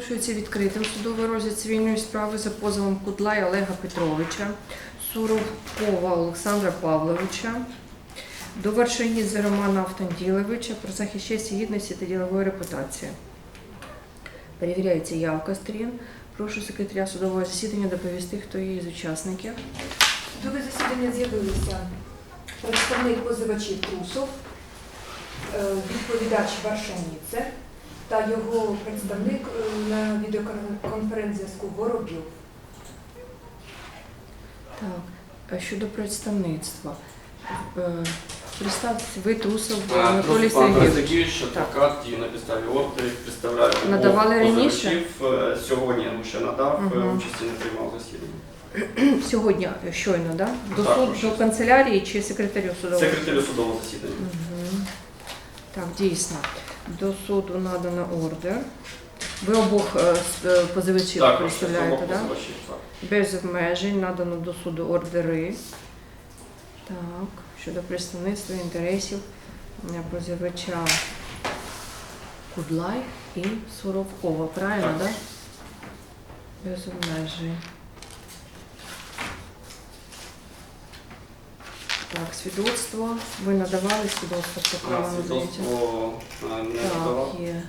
Оголошується відкритим судовий розгляд цивільної справи за позовом Кудлая Олега Петровича, Суровкова Олександра Павловича, до Варшанідзе Романа Автанділовича про захист честі, гідності та ділової репутації. Перевіряється явка сторін. Прошу секретаря судового засідання доповісти, хто є з учасників. Судове засідання з'явилися представник позивачів Трусов, е, відповідач Варшаніце та його представник е, на відеоконференц-зв'язку Воробйов. Так, а щодо представництва. Е, Представте, ви Трусов Анатолій Сергійович. Адвокат, діє на підставі ордерів, представляє Надавали раніше? позивачів. Е, Сьогодні ще надав, Мгм. участі не приймав засідання. Сьогодні щойно, да? До Так, суду, точно. до канцелярії чи секретарю судового? Секретарю судового засідання. Мгм. Так, дійсно. До суду надано ордер. Ви обох е, е, позивачів Також представляєте, так? Позивачів, так. Без обмежень надано до суду ордери. Так, щодо представництва інтересів е, позивача Кудлай і Суровкова. Правильно, так? Так. Без обмежень. Так, свідоцтво. Ви надавали свідоцтво про право на заняття? Свідоцтво е, не. Так, є.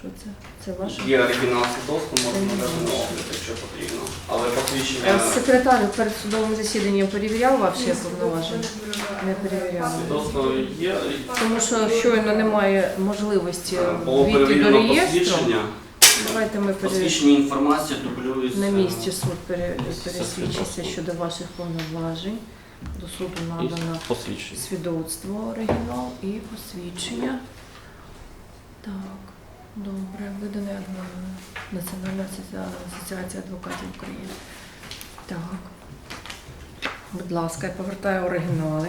Що це? Це ваше? Є оригінал свідоцтва, можна навести на огляд, якщо потрібно. Але Е, посвідчення Секретар перед судовим засіданням перевіряв ваші повноваження? Не перевіряли. свідоцтво є. Тому що щойно немає можливості Е, Було війти до перевірено реєстру. посвідчення. Давайте ми пере... Посвідчення інформація дублюється. на місці суд пере... Пересвідчиться щодо ваших повноважень. До суду надано Посвідчення. свідоцтво оригінал і посвідчення. Так, добре, видане адвокатом. Національна асоціація адвокатів України. Так. Будь ласка, я повертаю оригінали.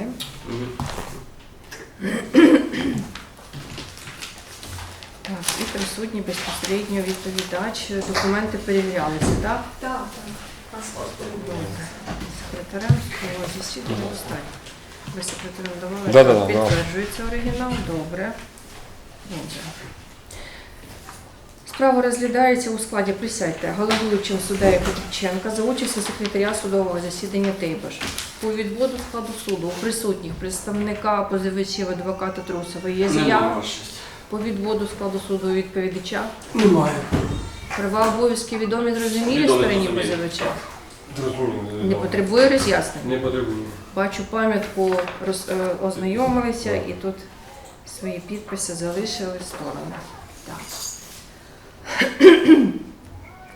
Так, і присутній безпосередньо відповідач. Документи перевірялися, так? Так, так. Судового засідання останнє. Ви секретарем давали, Да-да-да, що підтверджується оригінал. Добре. Добре. Справа розглядається у складі присядьте головуючим суддею Петриченка за участю секретаря судового засідання Тейбаш. По відводу складу суду у присутніх представника позивачів адвоката Трусова є заява. По відводу складу суду відповідача. Немає. Права обов'язки відомі зрозумілі Відомі, стороні зрозумілі. позивача. Зрозуміло, Не потребує роз'яснення. Не потребує. Бачу пам'ятку, роз, е, ознайомилися і тут свої підписи залишили сторони. Так.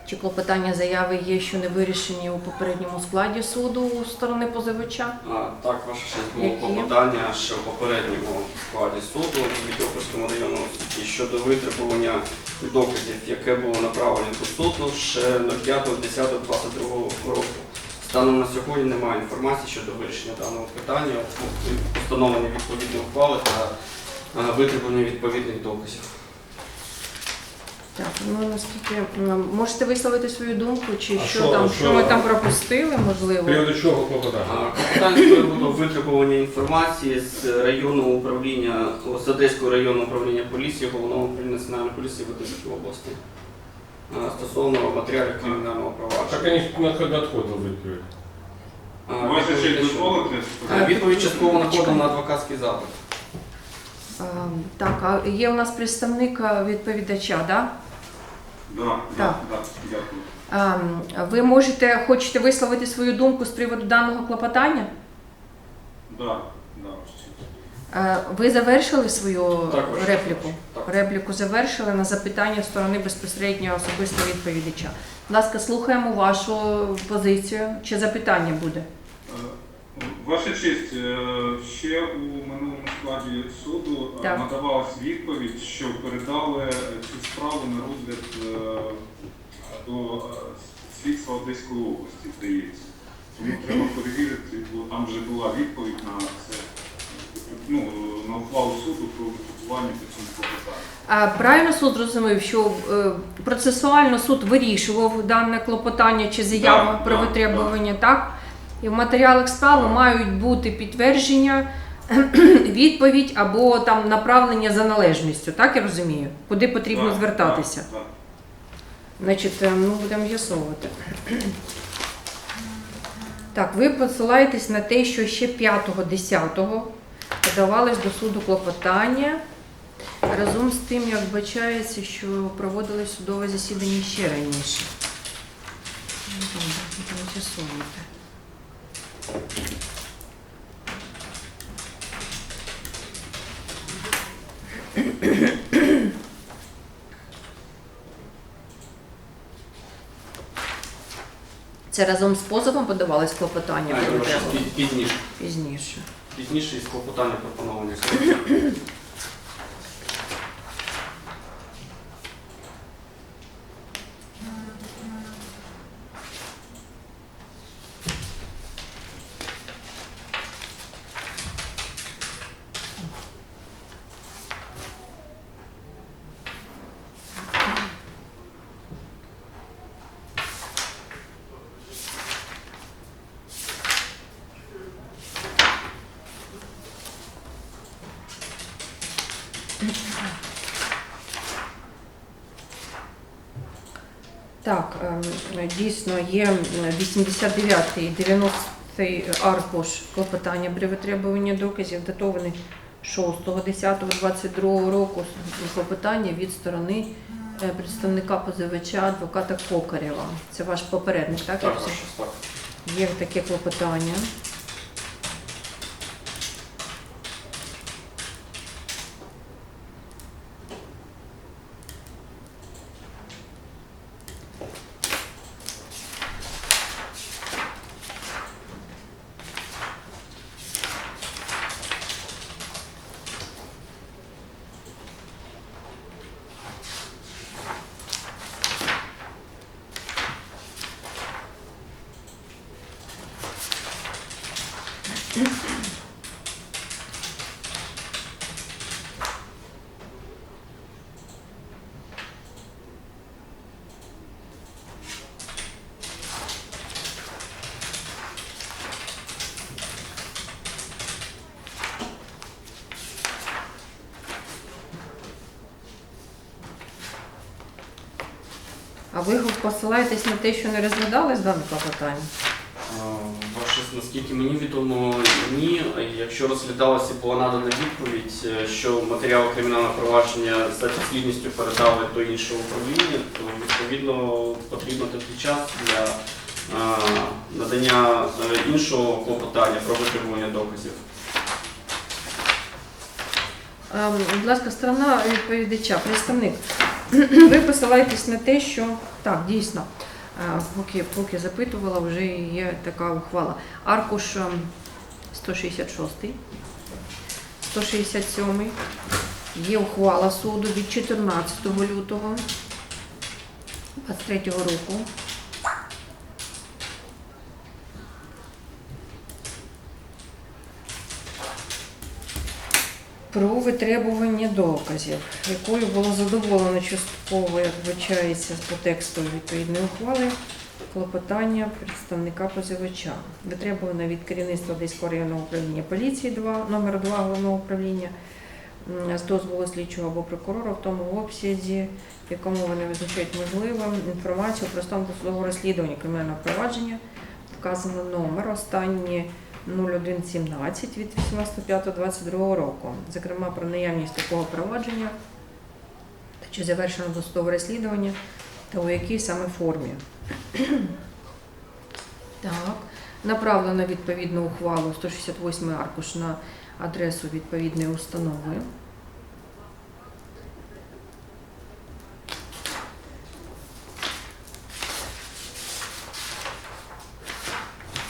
Чи клопотання заяви є, що не вирішені у попередньому складі суду у сторони позивача? А, Так, ваша честь було Які? клопотання ще в попередньому складі суду в Відьопольському районному суді щодо витребування доказів, яке було направлено до суду ще 05.10.22 року. Станом на сьогодні немає інформації щодо вирішення даного питання, встановлення відповідної ухвали та е, витребування відповідних доказів. Так, ну наскільки м, можете висловити свою думку, чи А що, що- там, що- що ми там пропустили, можливо? Приводу чого клопотання? А, Клопотання з приводу витребування інформації з районного управління, з Одеського районного управління поліції, головного управління національної поліції в Одеській області стосовно матеріалів кримінального Так провадження. они на ходу отходил выпили. А, Ваша відповідь Відповідь частково надходила на адвокатський запит. А, так, а є у нас представник а, відповідача, так? Да? Да, да, да, дякую. Ем, Ви можете, хочете висловити свою думку з приводу даного клопотання? Да, да. Е, Ви завершили свою Так, ваша репліку? Так. Репліку завершили на запитання сторони безпосередньо особисто відповідача. Будь ласка, слухаємо вашу позицію. Чи запитання буде? Е, Ваша честь, е, ще у минулому складі суду е, Так. надавалась відповідь, що передали цю справу на розгляд е, до е, слідства Одеської області, здається. Тому треба перевірити, бо там вже була відповідь на це, ну, на ухвалу суду про випробування по цьому клопотанню. Правильно суд зрозумів, що е, процесуально суд вирішував дане клопотання чи заява Так, про так, витребування, так? І в матеріалах справи мають бути підтвердження, відповідь або там направлення за належністю, так я розумію, куди потрібно Так, звертатися. так, Значить, ну будемо з'ясовувати. Так, ви посилаєтесь на те, що ще 5-10 подавалось до суду клопотання. Разом з тим, як вбачається, що проводили судове засідання ще раніше. Ну, добре, будемо з'ясовувати. Це разом з позовом подавалось клопотання Пізніше. пізніше. Пізніше із клопотання пропоновані. Так, ем, дійсно є 89 і 90 аркуш клопотання при витребуванні доказів, датований 6.10.22 року клопотання від сторони е, представника позивача адвоката Кокарєва. Це ваш попередник, так? Так, ваше. Є таке клопотання. Ви посилаєтесь на те, що не розглядались дане клопотання? Е, Ваше, наскільки мені відомо, ні. Якщо розглядалася була надана відповідь, е, що матеріал кримінального провадження за підслідністю передали до іншого управління, то відповідно потрібно тоді час для е, надання е, іншого клопотання про витримування доказів. Ем, Будь ласка, сторона відповідача, представник. Ви посилаєтесь на те, що так, дійсно, е, поки, поки запитувала, вже є така ухвала. Аркуш ем, 166, 167, є ухвала суду від 14 лютого 23 року. Про витребування доказів, якою було задоволено частково, як вбачається по тексту відповідної ухвали, клопотання представника позивача. Витребувано від керівництва Одеського районного управління поліції 2, номер 2 головного управління з дозволу слідчого або прокурора в тому обсязі, в якому вони визначають можливим інформацію про стан досудового розслідування кримінального провадження. Вказано номер останнє 0117 від 18.05.22 року, зокрема про наявність такого провадження, чи завершено досудове розслідування, та у якій саме формі. Так, направлено відповідну ухвалу 168 аркуш на адресу відповідної установи.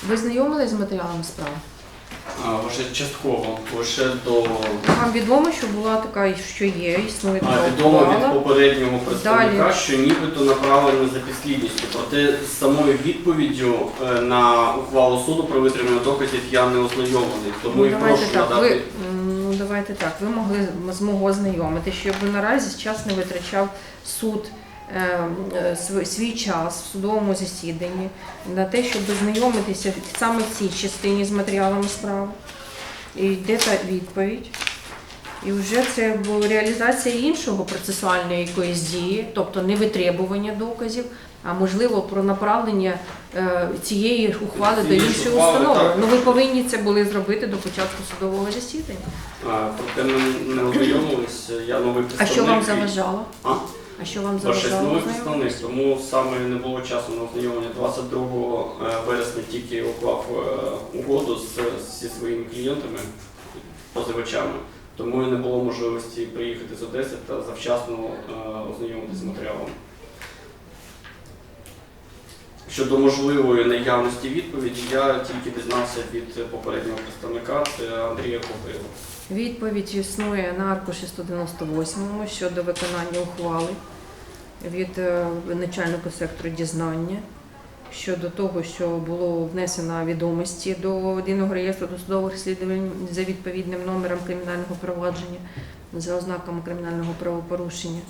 Ви знайомились з матеріалами справи? А, Ваше частково лише до Вам відомо, що була така, що є, існує така А, відомо від попереднього представника, Далі. що нібито направлено за підслідністю. Проте з самою відповіддю е, на ухвалу суду про витримання доказів я не ознайомлений. Тому Ну, і давайте прошу так. надати. Ви, м, ну, давайте так. Ви могли з мого ознайомити, щоб наразі час не витрачав суд свій час в судовому засіданні на те, щоб знайомитися саме в цій частині з матеріалами справи. І йде та відповідь. І вже це була реалізація іншого процесуальної якоїсь дії, тобто не витребування доказів, а можливо про направлення е, цієї ухвали до іншої установи. Ну ви повинні це були зробити до початку судового засідання. А, Проте ми не ознайомилися, я новий А що вам заважало? А? А що вам Ваше заважало? представник, тому саме не було часу на ознайомлення. 22 вересня тільки уклав е, угоду з, зі своїми клієнтами, позивачами, тому і не було можливості приїхати з Одеси та завчасно е, ознайомитися з матеріалом. Щодо можливої наявності відповіді, я тільки дізнався від попереднього представника, це Андрія Копила. Відповідь існує на аркуші 198 щодо виконання ухвали від е, начальника сектору дізнання щодо того, що було внесено відомості до єдиного реєстру досудових розслідувань за відповідним номером кримінального провадження за ознаками кримінального правопорушення,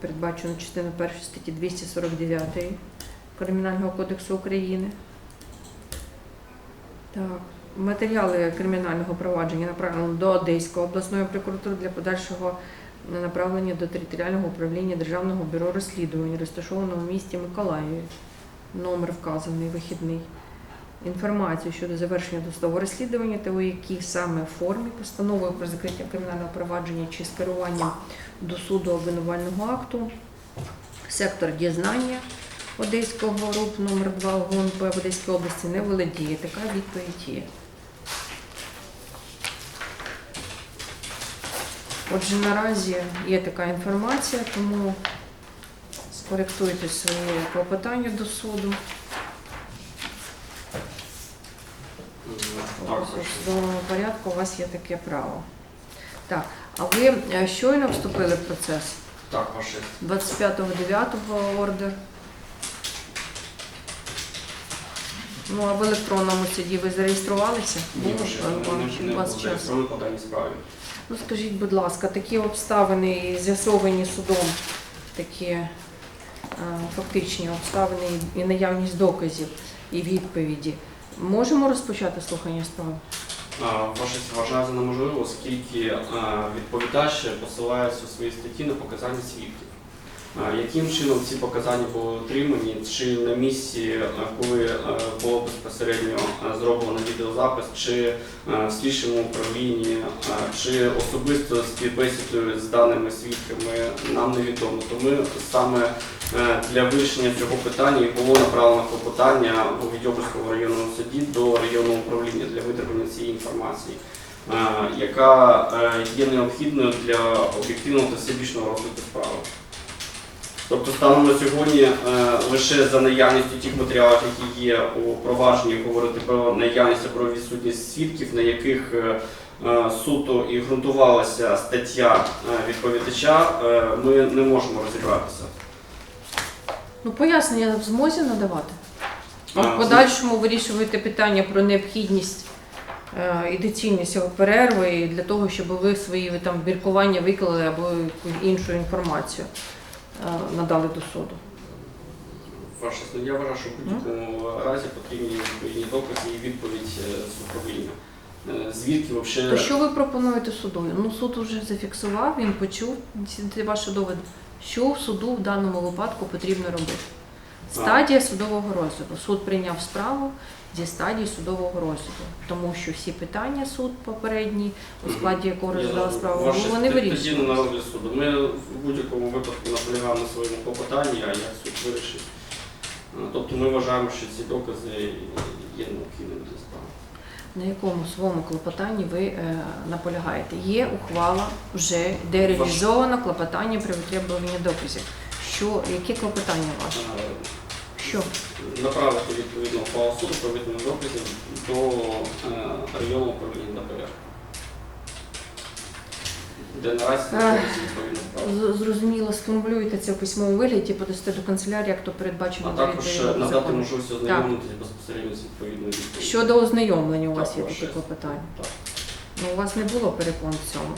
передбачено частиною 1 статті 249 Кримінального кодексу України. Так. Матеріали кримінального провадження направлено до Одеської обласної прокуратури для подальшого направлення до територіального управління Державного бюро розслідувань, розташованого в місті Миколаєві. Номер вказаний вихідний. Інформацію щодо завершення досудового розслідування та у якій саме формі постановою про закриття кримінального провадження чи скеруванням до суду обвинувального акту. Сектор дізнання Одеського РУП номер 2 ГУНП в Одеській області не володіє. Така відповідь є. Отже, наразі є така інформація, тому скоректуйте свої клопотання до суду. Також. В судовому порядку у вас є таке право. Так, а ви е, щойно вступили в процес? Так, ваше 25.09 ордер. Ну, а в електронному суді ви зареєструвалися? Ні, ваше Іван Іванович, не у вас було час? зареєстровано по даній справі. Ну скажіть, будь ласка, такі обставини з'ясовані судом, такі е, фактичні обставини і наявність доказів і відповіді. Можемо розпочати слухання справи? А, Ваше вважаю за неможливо, оскільки а, відповідач посилається у своїй статті на показання свідків. Яким чином ці показання були отримані, чи на місці, коли е, було безпосередньо е, зроблено відеозапис, чи е, в слідчому управлінні, чи особисто співбесідою з даними свідками, нам невідомо. Тому саме е, для вирішення цього питання і було направлено клопотання у Відьобурському районному суді до районного управління для витримання цієї інформації, е, яка е, є необхідною для об'єктивного та всебічного розвитку справи. Тобто станом на сьогодні е, лише за наявністю тих матеріалів, які є у провадженні, говорити про наявність про відсутність свідків, на яких е, е, суто і ґрунтувалася стаття відповідача, е, ми не можемо розібратися. Ну, пояснення в змозі надавати. А в подальшому вирішуєте питання про необхідність е, і доцільність перерви для того, щоб ви свої ви, там міркування виклали або іншу інформацію надали до суду. Ваше слово, я вважаю, що в будь-якому разі потрібні відповідні докази і відповідь е, з управління. Звідки Звідки То що ви пропонуєте судові? Ну, суд вже зафіксував, він почув ці ваші доводи. Що суду в даному випадку потрібно робити? Стадія судового розгляду. Суд прийняв справу зі стадії судового розгляду, тому що всі питання суд попередній, у складі якого розглядала справу, Ваше ну, вони тоді на вирішують. розгляд суду. Ми в будь-якому випадку наполягаємо на своєму клопотанні, а як суд вирішить. Е, Тобто ми вважаємо, що ці докази є необхідними для справи. На якому своєму клопотанні ви е, наполягаєте? Є ухвала, вже де реалізовано клопотання при витребуванні доказів. Що, яке клопотання ваше? Е, Що? Направити відповідно ухвалу суду про відповідні доказів до е, районного управління ДПР. Де наразі знаходиться відповідна справа. Зрозуміло, сформулюєте це в письмовому вигляді, подасте до канцелярії, як то передбачено А також е, надати законом. можливість ознайомитися безпосередньо з відповідною відповіддю. Щодо ознайомлення у вас є ваше. такі клопотання. Так. Ну, у вас не було перепон в цьому.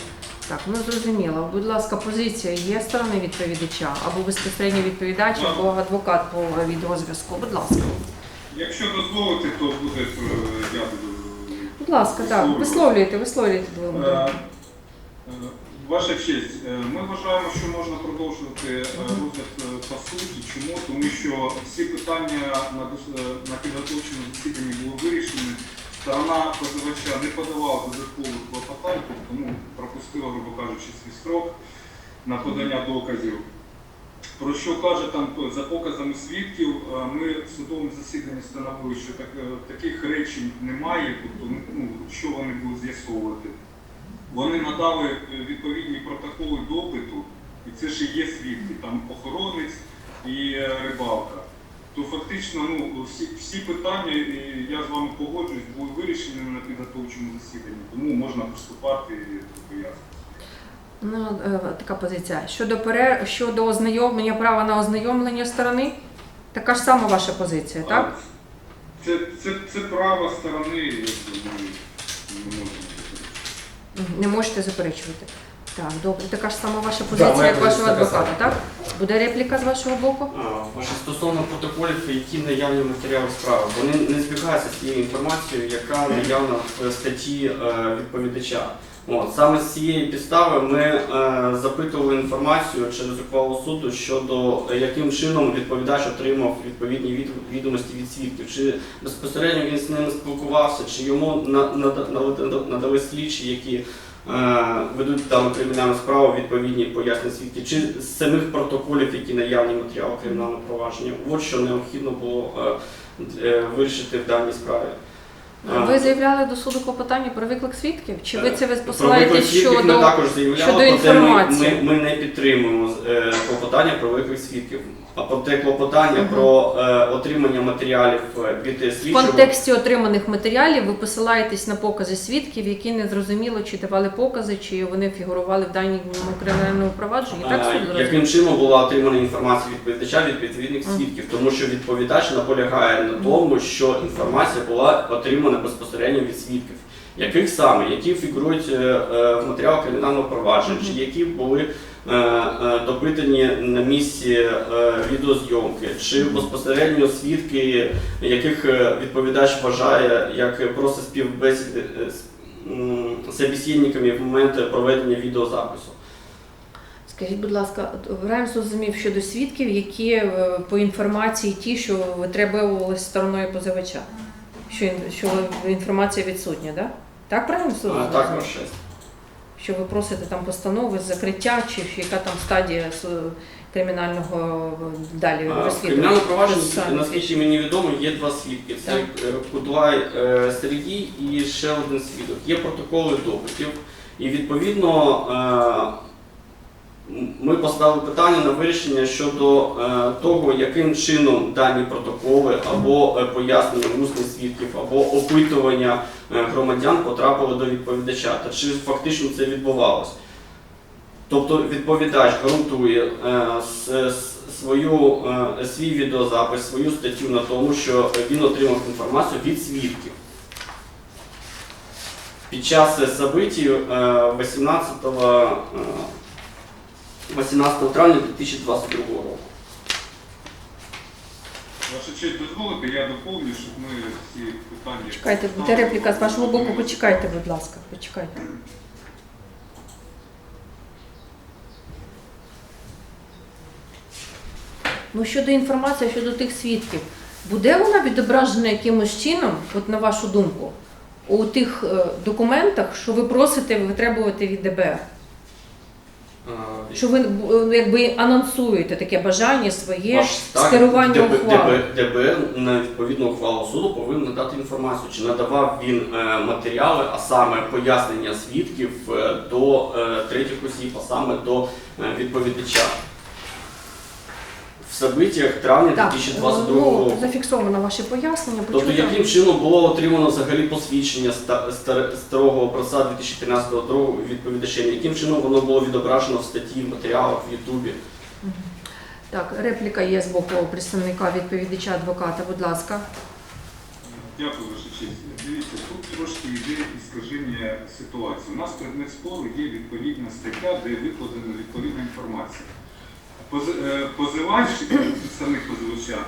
Так, ну зрозуміло. Будь ласка, позиція є сторони відповідача, або безпосередньо відповідач, або адвокат по відеозв'язку. Будь ласка. Якщо дозволити, то буде е, я буду. Будь ласка, так, висловлюйте, висловлюйте двома. Е, е, Ваша честь, ми вважаємо, що можна продовжувати розгляд по суті. Чому? Тому що всі питання на підготовчому засіданні були вирішені. Сторона позивача не подавала додаткових клопотань, тому пропустила, грубо кажучи, свій строк на подання доказів. Про що каже там за показами свідків, е, ми в судовому засіданні встановили, що так, е, таких речень немає, тобто ну, що вони будуть з'ясовувати. Вони надали е, відповідні протоколи допиту, і це і є свідки, там охоронець і рибалка. То фактично ну, всі, всі питання, і я з вами погоджуюсь, були вирішені на підготовчому засіданні, тому можна приступати до пояснень. Ну, е, така позиція. Щодо перер... щодо ознайомлення, права на ознайомлення сторони, така ж сама ваша позиція, так? А, Це, це, це право сторони, якби ми не можемо. Мгм, Не можете заперечувати. Так, добре. Така ж сама ваша позиція, моя як вашого адвоката, сама. так? Буде репліка з вашого боку? Ваше стосовно протоколів, які наявні в матеріалах справи, вони не збігаються з тією інформацією, яка наявна в статті е, відповідача. От, саме з цієї підстави ми е, запитували інформацію через ухвалу суду щодо е, яким чином відповідач отримав відповідні від, відомості від свідків, чи безпосередньо він з ними спілкувався, чи йому на, нада- надали- надали слідчі, які ведуть дану кримінальну справу відповідні пояснення свідків, чи з самих протоколів, які наявні в матеріалах кримінального провадження. От що необхідно було е, е, вирішити в даній справі. Ви заявляли до суду клопотання про виклик свідків? Чи ви це ви виклик свідків ми також заявляли, щодо інформації? Ми, ми, ми не підтримуємо е, клопотання про виклик свідків. А проте клопотання Мгм. про е, отримання матеріалів е, від в контексті отриманих матеріалів ви посилаєтесь на покази свідків, які не зрозуміло, чи давали покази, чи вони фігурували в даному кримінальному провадженні? Так Е, суд яким чином була отримана інформація відповідача від відповідних Мгм. свідків, тому що відповідач наполягає на тому, що інформація була отримана безпосередньо від свідків. Яких саме, які фігурують е, е, в матеріалах кримінального провадження, чи які були е, е, допитані на місці е, відеозйомки, чи безпосередньо свідки, яких е, відповідач вважає як просто співбесіди е, з м, в момент проведення відеозапису. Скажіть, будь ласка, Райм зрозумів щодо свідків, які е, по інформації ті, що витребувалися стороною позивача, що, що інформація відсутня, да? так правильно суд Так, ваш честь. Що ви просите там постанови, закриття, чи яка там стадія кримінального далі розслідування? кримінальному провадженні, Процесуальне наскільки мені відомо, є два свідки. Це е, Кудлай е, Сергій і ще один свідок. Є протоколи допитів. І відповідно е, ми поставили питання на вирішення щодо того, яким чином дані протоколи або пояснення усних свідків, або опитування громадян потрапили до відповідача, та чи фактично це відбувалося. Тобто відповідач ґрунтує е, свою, е, свій відеозапис, свою статтю на тому, що він отримав інформацію від свідків. Під час е, 18, е, 18 травня 2022 року. Ваша честь, дозволите, я доповню, щоб ми всі питання... Чекайте, буде репліка з вашого боку, почекайте, будь ласка, почекайте. Ну, щодо інформації, щодо тих свідків, буде вона відображена якимось чином, от на вашу думку, у тих е, документах, що ви просите витребувати від ДБР? Е, Що ви е, якби анонсуєте таке бажання своє скерування ухвали? ДБ- ДБР на відповідну ухвалу суду повинен надати інформацію, чи надавав він е, матеріали, а саме пояснення свідків до третіх осіб, а саме до відповідача. В событиях травня Так, 2022 ну, року. зафіксовано ваше пояснення. Тобто, почуто. яким чином було отримано взагалі посвідчення ста- стар- старого образця 2013 року відповідачем, яким чином воно було відображено в статті, в матеріалах в Ютубі? Так, репліка є з боку представника відповідача адвоката, будь ласка. Дякую, ваша честь. Дивіться, тут трошки йде іскаження ситуації. У нас предмет спору є відповідна стаття, де викладена відповідна інформація. Е, Позивач, представник позивача,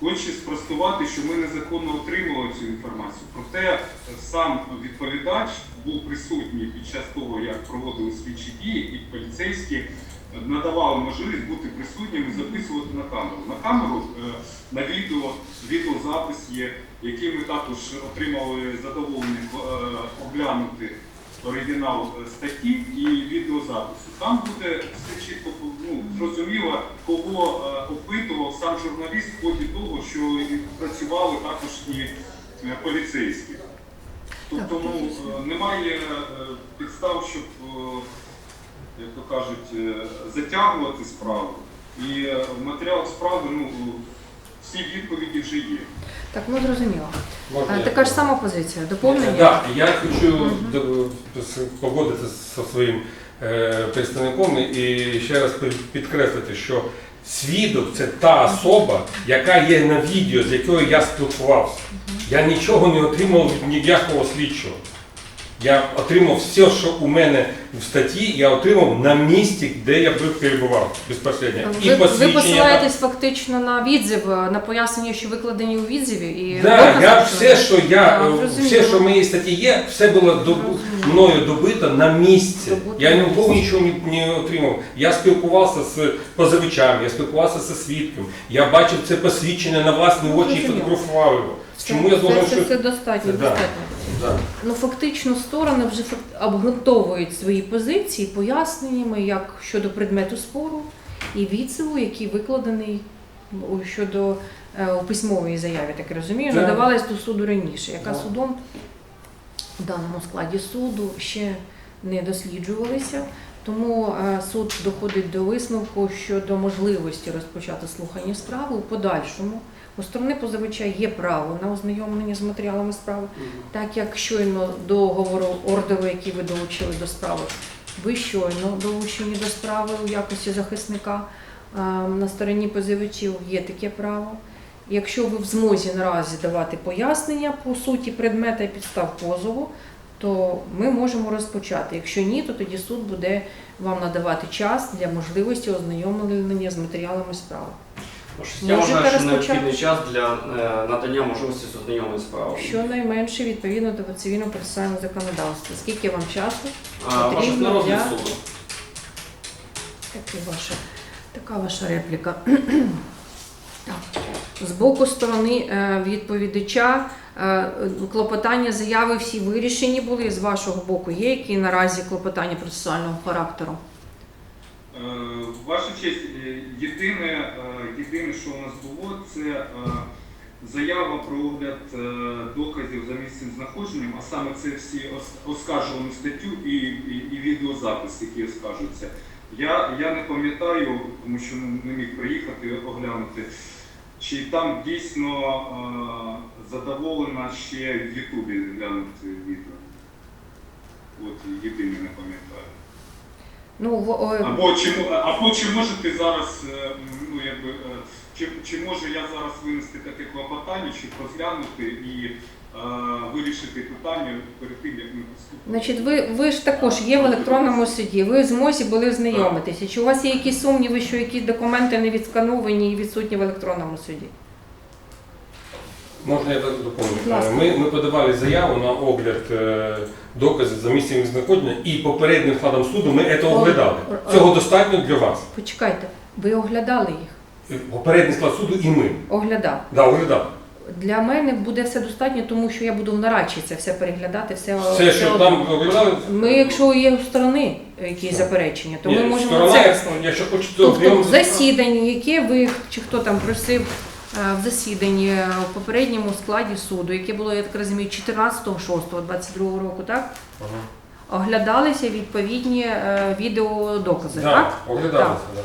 Хочу спростувати, що ми незаконно отримали цю інформацію. Проте е, сам відповідач був присутній під час того, як проводили слідчі дії, і поліцейські е, надавали можливість бути присутніми записувати на камеру. На камеру е, на відео, відеозапис є, який ми також отримали задоволення е, оглянути оригінал е, статті і відеозапису. Там буде все чітко ну, зрозуміло, кого е, опитував сам журналіст в ході того, що працювали також і е, поліцейські. Тобто ну, немає підстав, щоб, як то кажуть, затягувати справу. І в матеріалах справи ну, всі відповіді вже є. Так, ну зрозуміло. Можна Е, я? Така ж сама позиція. Доповнення? Так, я хочу до- с- погодитися зі своїм е, представником і ще раз пи- підкреслити, що свідок це та особа, яка є на відео, з якою я спілкувався. Я нічого не отримав від ніякого слідчого. Я отримав все, що у мене в статті, я отримав на місці, де я би перебував безпосередньо. Ви, ви посилаєтесь фактично на відзив, е, на пояснення, що викладені у відзиві і Да, я все, що я А, е, все, що в моїй статті є, все було доб... Мною добито на місці. Добуто Я нікого нічого не, не отримав. Я спілкувався з позивачами, я спілкувався зі свідком. Я бачив це посвідчення на власні Ну, очі і фотографував його. Це- Чому я должен це, щось? це достатньо, достатньо. Да. Ну фактично сторони вже обґрунтовують свої позиції поясненнями як щодо предмету спору і відзиву, який викладений щодо е, у письмовій заяві, так я розумію, Так. надавалась до суду раніше, яка судом в даному складі суду ще не досліджувалися. Тому е, суд доходить до висновку щодо можливості розпочати слухання справи у подальшому. У сторони позивача є право на ознайомлення з матеріалами справи, так як щойно договору ордеру, який ви долучили до справи, ви щойно долучені до справи у якості захисника на стороні позивачів є таке право. Якщо ви в змозі наразі давати пояснення по суті предмета і підстав позову, то ми можемо розпочати. Якщо ні, то тоді суд буде вам надавати час для можливості ознайомлення з матеріалами справи. Я Можете вважаю, що необхідний час для е, надання можливості з справи. Щонайменше відповідно до цивільного процесуального законодавства. Скільки вам часу? А, Ваша потрібно для- суду. Такі ваша, така ваша репліка. Так. З боку сторони е, відповідача е, клопотання заяви всі вирішені були. З вашого боку є які наразі клопотання процесуального характеру? Е, Ваша честь, е, єдине, е, єдине, що у нас було, це заява про огляд доказів за місцем знаходженням, а саме це всі ос- оскаржувану статтю і, і, і відеозапис, які оскаржуються. Я, я не пам'ятаю, тому що не міг приїхати оглянути, чи там дійсно задоволена ще в Ютубі глянути відео. От єдине не пам'ятаю. Ну, в- о, Або чи, або чи можете зараз, е, ну якби, е, чи, чи можу я зараз винести таке клопотання, щоб розглянути і е, вирішити питання перед тим, як ми поступимо? Значить, ви, ви ж також є в електронному суді, ви в змозі були знайомитися. Чи у вас є якісь сумніви, що якісь документи не відскановані і відсутні в електронному суді? Можна я доповню? Ми, ми подавали заяву на огляд е, доказів за місцем знаходження і попереднім складом суду ми це оглядали. Цього достатньо для вас. Почекайте, ви оглядали їх? Попередній склад суду і ми. Оглядав. Да, оглядав. Для мене буде все достатньо, тому що я буду в нарадчі це все переглядати, все, Все, що одно. там оглядали, Ми, якщо є у сторони якісь заперечення, то ми можемо сторона, це. Якщо хочете Тобто ознайомитися яке ви чи хто там просив е, в засіданні е, в попередньому складі суду, яке було, я так розумію, 14.06.22 року, так? Ага. Оглядалися відповідні е, відеодокази, Да, так? оглядалися, да.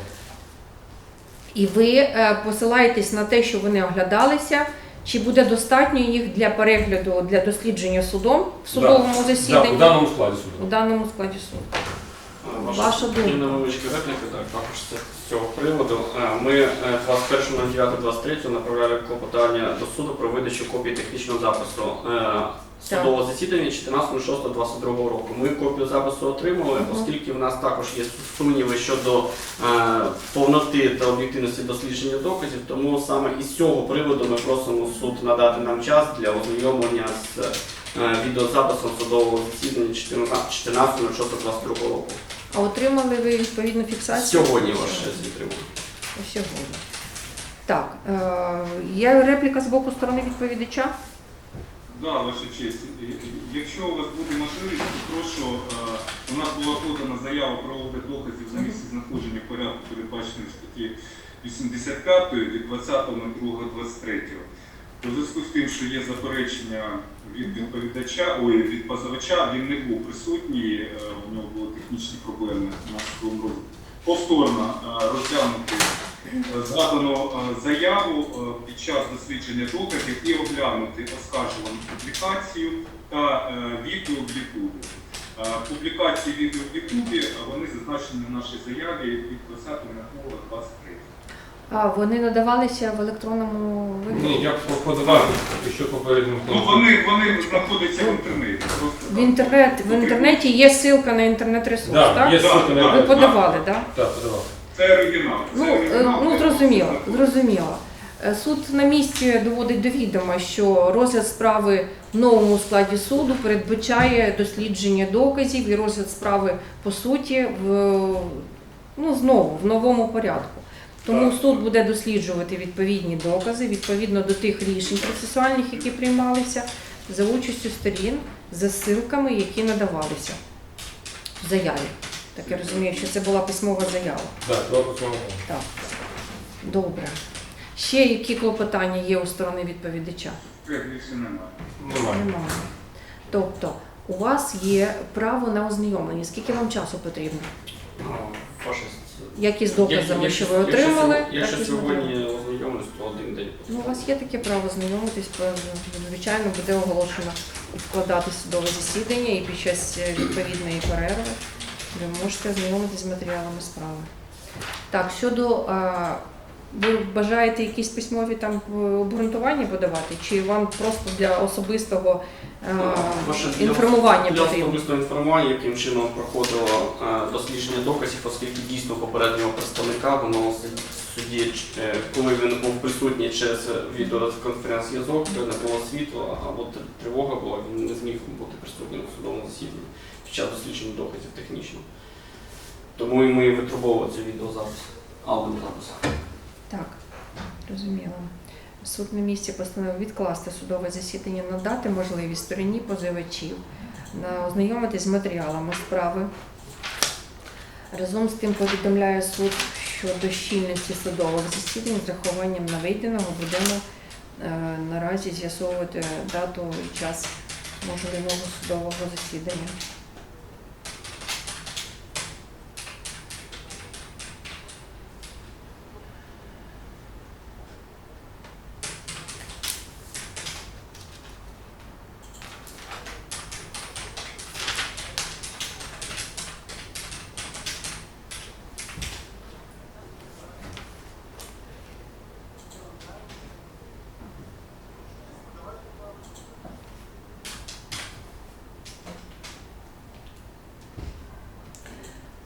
І ви е, посилаєтесь на те, що вони оглядалися. Чи буде достатньо їх для перегляду для дослідження судом в судовому Да, засіданні у даному складі суду. у даному складі суду? Е, Ваша думка. Невеличка репліка, так, також це з цього приводу. Е, Ми е, 21.09.23 направляли клопотання до суду про видачу копії технічного запису е, судового засідання 14.06.22 року. Ми копію запису отримали, оскільки в нас також є сумніви щодо е, повноти та об'єктивності дослідження доказів, тому саме із цього приводу ми просимо суд надати нам час для ознайомлення з е, відеозаписом судового засідання 14.06.22 року. А отримали ви відповідну фіксацію? Сьогодні ваш честь відтримав. Сьогодні. Так, е, є репліка з боку сторони відповідача? Да, ваша честь. І- Якщо у вас буде можливість, то прошу, е, у нас була подана заява про огляд доказів за місце знаходження порядку, передбаченої в статті 85 від 20.02.23. У зв'язку з тим, що є заперечення від відповідача, ой, від позивача, він не був присутній, е, у нього були технічні проблеми на судовому розгляді. Повторно е, розглянути е, згадану заяву під час дослідження доказів і оглянути оскаржувану публікацію та відео в Ютубі. Публікації відео в Ютубі вони зазначені в нашій заяві від 20.23. А вони надавалися в електронному вигляді? Ні, я подавав ще попередньому Ну вони, вони знаходяться в інтернеті. Просто В інтернет в інтернеті є ссылка на інтернет-ресурс, Да, так? є Да, ссылка на да. Ви подавали, так? Так, подавав. це оригінал. Це Ну, е, оригінал, ну це зрозуміло, просто зрозуміло. Е, Суд на місці доводить до відома, що розгляд справи в новому складі суду передбачає дослідження доказів і розгляд справи по суті в ну знову в новому порядку. Тому суд буде досліджувати відповідні докази відповідно до тих рішень процесуальних, які приймалися, за участю сторін, за силками, які надавалися в заяві. Так я розумію, що це була письмова заява. Так, два письмова. Так. Добре. Ще які клопотання є у сторони відповідача? Немає. Немає. Тобто, у вас є право на ознайомлення. Скільки вам часу потрібно? По 6 Якісь з доказами, що ви отримали. я ще сьогодні ознайомлюсь, то один день. Ну, у вас є таке право знайомитись, ну, звичайно, буде оголошено вкладати судове засідання і під час е, відповідної перерви ви можете ознайомитись з матеріалами справи. Так, щодо ви бажаєте якісь письмові там е, обґрунтування подавати, чи вам просто для особистого е, для- інформування Для потрібно? особистого інформування, яким чином проходило е, дослідження доказів, оскільки дійсно попереднього представника воно суді, е, коли він був присутній через відеоконференц-зв'язок, де не було світла або тривога була, він не зміг бути присутнім у судовому засіданні під час дослідження доказів технічно. Тому і ми витребовували цей відеозапис, аудіозапис. Так, розуміло. Суд на місці постановив відкласти судове засідання, надати можливість стороні позивачів на ознайомитись з матеріалами справи. Разом з тим повідомляє суд щодо щільності судових засідань з рахуванням наведеного будемо е, наразі з'ясовувати дату і час можливого судового засідання.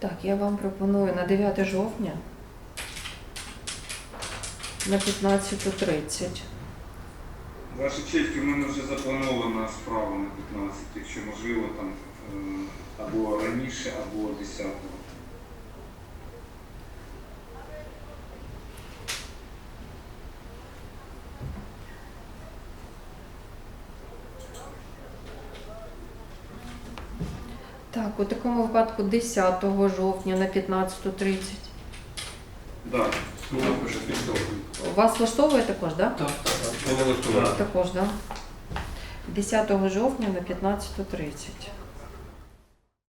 Так, я вам пропоную на 9 жовтня на 15.30. Ваша честь, у мене вже запланована справа на 15, якщо можливо, там е, або раніше, або 10. Так, у такому випадку 10 жовтня на 15.30. Да. Ну. Вас влаштовує також, так? Так, так, так. Мене влаштовує. Також, так? 10 жовтня на 15.30.